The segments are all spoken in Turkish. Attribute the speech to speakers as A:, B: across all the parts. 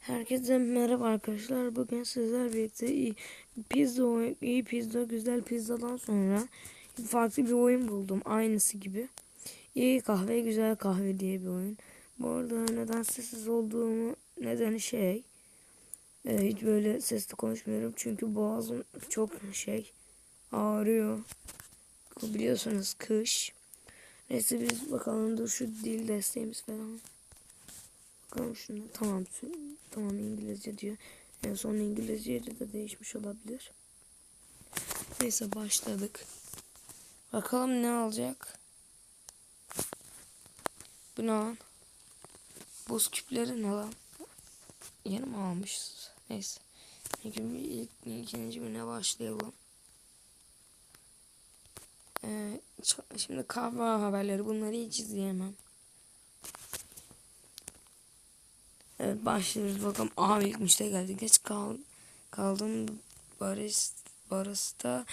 A: Herkese merhaba arkadaşlar. Bugün sizler birlikte iyi pizza, oy- iyi pizza, güzel pizzadan sonra farklı bir oyun buldum. Aynısı gibi. İyi kahve, güzel kahve diye bir oyun. Bu arada neden sessiz olduğumu nedeni şey. e, hiç böyle sesli konuşmuyorum. Çünkü boğazım çok şey ağrıyor. Biliyorsunuz kış. Neyse biz bakalım dur şu dil desteğimiz falan. Bakalım şunu. Tamam. Tamam İngilizce diyor. En son İngilizceye de değişmiş olabilir. Neyse başladık. Bakalım ne alacak. Bu ne lan? Buz küpleri ne lan? Yeni mi almışız? Neyse. İlk, ilk, ikinci güne başlayalım. Ee, şimdi kahve haberleri bunları hiç izleyemem. Evet başlıyoruz bakalım. Abi ilk müşteri geldi. Geç kal kaldım. Baris, barista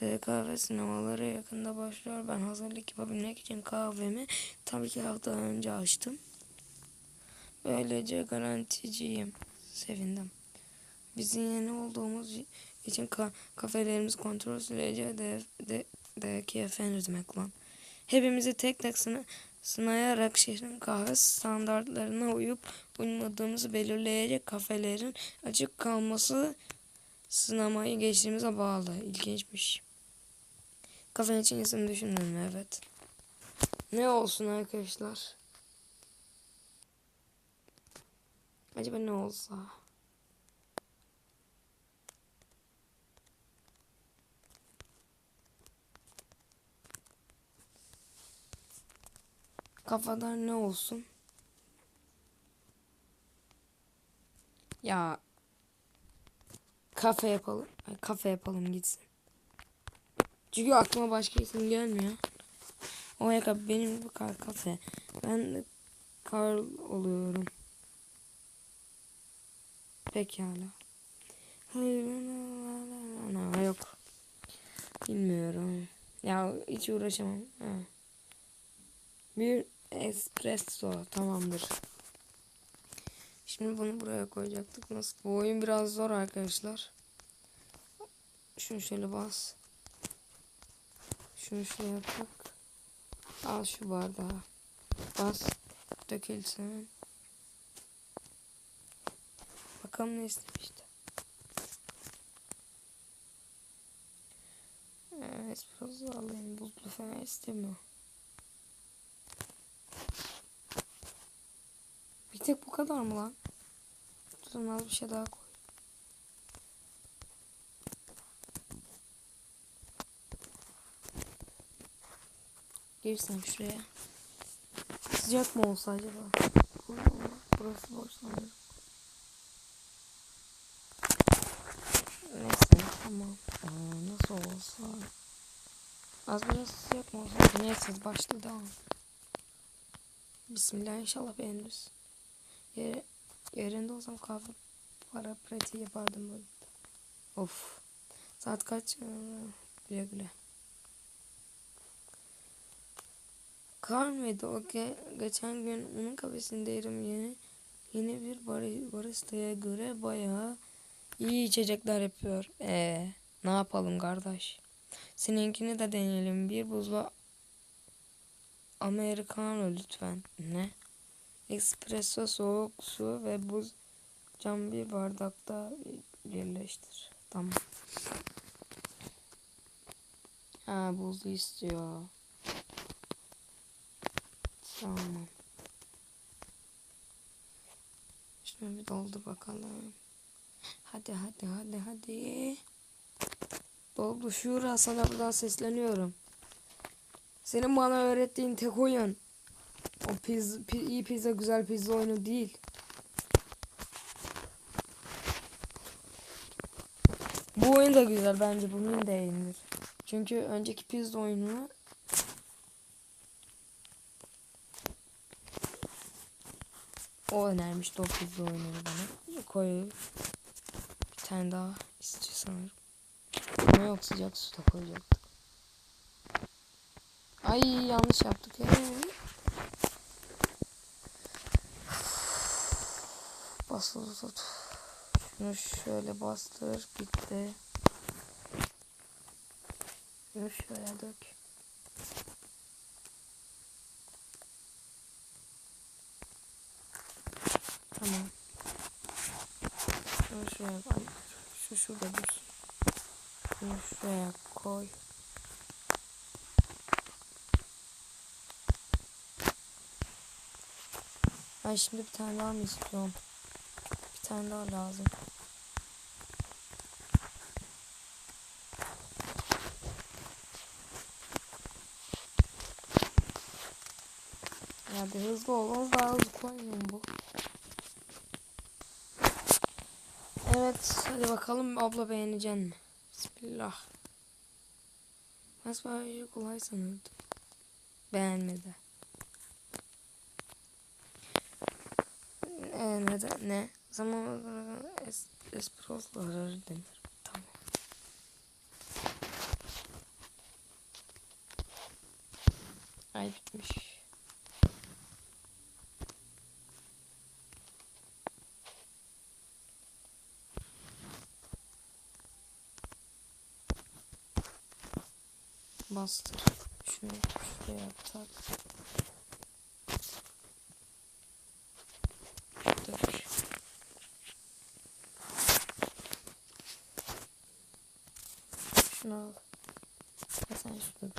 A: de kahve sinemaları yakında başlıyor. Ben hazırlık yapabilmek için kahvemi tabii ki hafta önce açtım. Böylece garanticiyim. Sevindim. Bizim yeni olduğumuz için ka kafelerimiz kontrol süreci de, de, de KFN demek lan. Hepimizi tek tek sına, sınayarak şehrin kahve standartlarına uyup uymadığımızı belirleyecek kafelerin açık kalması sınamayı geçtiğimize bağlı. İlginçmiş. Kafe için isim düşündüm evet. Ne olsun arkadaşlar? Acaba ne olsa? Kafadan ne olsun? Ya kafe yapalım. Ay, kafe yapalım gitsin. Çünkü aklıma başka isim gelmiyor. O yaka benim bu kar kafe. Ben de Karl oluyorum. Pekala. Hayır, ana, yok. Bilmiyorum. Ya hiç uğraşamam. Ha. Bir espresso tamamdır. Şimdi bunu buraya koyacaktık. Nasıl? Bu oyun biraz zor arkadaşlar. Şunu şöyle bas. Şunu şöyle yapak. Al şu bardağı. Bas. Dökülsün. Bakalım ne istemişti. Espresso alayım. Buzlu falan istemiyor. Tek bu kadar mı lan? Durun az bir şey daha koy. Girsem şuraya. Sıcak mı olsa acaba? Burası boş sanırım. Neyse tamam. Aa, nasıl olsa. Az biraz sıcak mı olsa? Neyse başladı devam. Bismillah inşallah beğeniriz. Yer, yerinde olsam kahve para pratiği yapardım böyle. Of. Saat kaç? Ee, güle güle. Karmedi o ge- geçen gün onun kafesindeydim yeni yeni bir bar baristaya göre bayağı iyi içecekler yapıyor. Ee, ne yapalım kardeş? Seninkini de deneyelim. Bir buzlu Americano lütfen. Ne? Espresso soğuk su ve buz cam bir bardakta birleştir. Tamam. Ha buzlu istiyor. Tamam. Şunu bir doldur bakalım. Hadi hadi hadi hadi. Doldur Şura sana buradan sesleniyorum. Senin bana öğrettiğin tek oyun. O pizza, pi, iyi pizza güzel pizza oyunu değil. Bu oyun da güzel bence bunun da yenilir. Çünkü önceki pizza oyununu o önermişti o pizza oyununu bana. Koy. Bir tane daha istiyor sanırım. Ama yok sıcak suda koyacaktık. Ay yanlış yaptık. Ee. Basılı tut. Şunu şöyle bastır. Bitti. Şunu şöyle dök. Tamam. Şunu şuraya koy. Şu şurada dursun. Şunu şuraya koy. Ben şimdi bir tane daha mı istiyorum? Bir tane daha lazım. Hadi hızlı ol. Az daha hızlı koymuyorum bu. Evet. Hadi bakalım abla beğenecek mi? Bismillah. Ben sadece kolay sanırdım. Beğenmedi. Ee, neden? Ne? Zaman olarak es, espressolar denir. Tamam. Ay bitmiş. Bastır. Şunu şuraya tak. Dök. Şunu al. Ya sen şunu.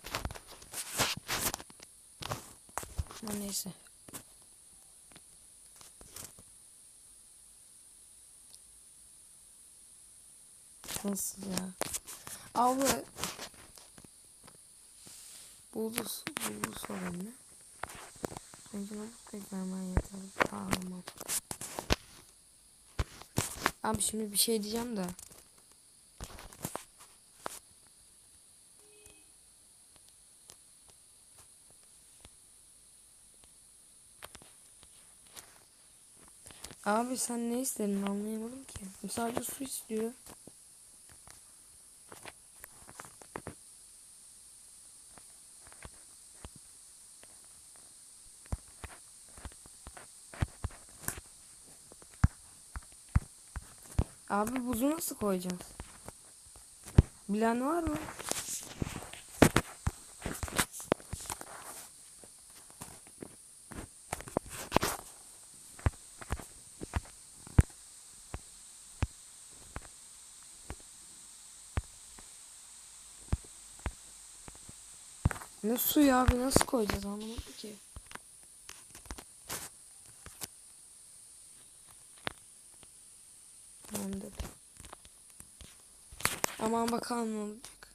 A: Ama neyse. Nasıl ya? Abla. Buldu, buldu sorun ne? Bence bunu beklemen yeter. Tamam. Abi şimdi bir şey diyeceğim de. Abi sen ne istedin anlayamadım ki. Sadece su istiyor. Abi buzu nasıl koyacağız? Bilen var mı? Ne suyu abi nasıl koyacağız anlamadım ki. Tamamdır. Aman bakalım ne olacak.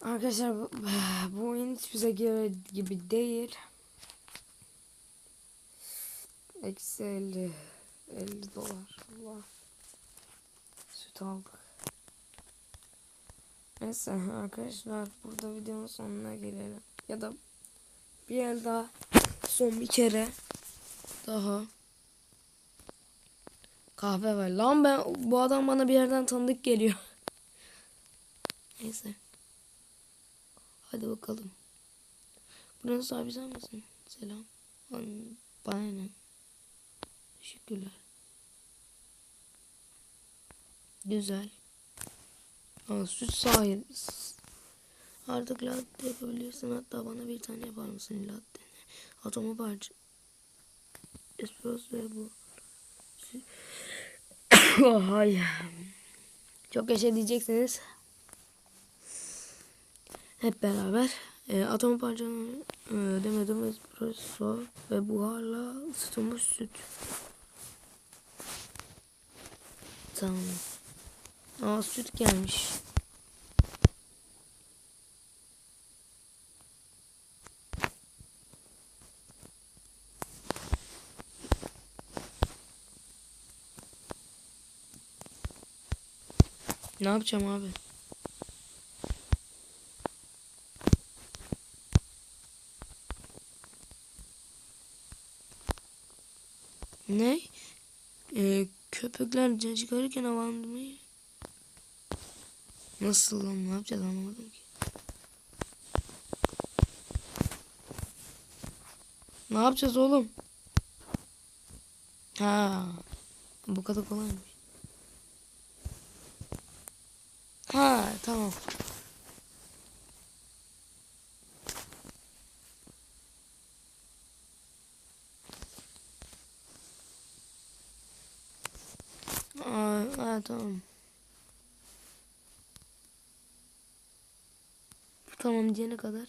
A: Arkadaşlar bu, bu oyun hiç bize göre gibi değil. Eksi 50. 50 dolar. Allah. Aldık. Neyse arkadaşlar burada videonun sonuna gelelim. Ya da bir el daha son bir kere daha kahve ver. Lan ben bu adam bana bir yerden tanıdık geliyor. Neyse. Hadi bakalım. Buranın sahibi sen misin? Selam. An- Bana ne? Teşekkürler. Güzel. Aa, süt sahibi. Artık latte yapabilirsin. Hatta bana bir tane yapar mısın latte? Atomu parça. Espresso ve bu. Hay. Çok yaşa diyeceksiniz. Hep beraber. E, atom parçanın e, demedim espresso ve buharla ısıtılmış süt. Tamam. Aa süt gelmiş. Ne yapacağım abi? Ne? Ee, köpekler can çıkarırken avandırmayı Nasıl lan ne yapacağız anlamadım ki. Ne yapacağız oğlum? Ha. Bu kadar kolaymış. Ha tamam. Aa, ha, tamam. Tamam diyene kadar.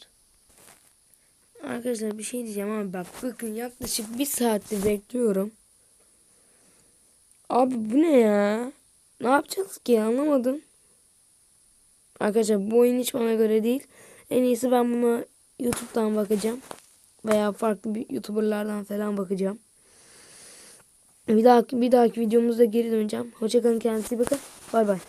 A: Arkadaşlar bir şey diyeceğim ama bak bakın yaklaşık bir saattir bekliyorum. Abi bu ne ya? Ne yapacağız ki anlamadım. Arkadaşlar bu oyun hiç bana göre değil. En iyisi ben buna YouTube'dan bakacağım. Veya farklı bir YouTuber'lardan falan bakacağım. Bir dahaki, bir dahaki videomuzda geri döneceğim. Hoşçakalın kendinize bakın. Bay bay.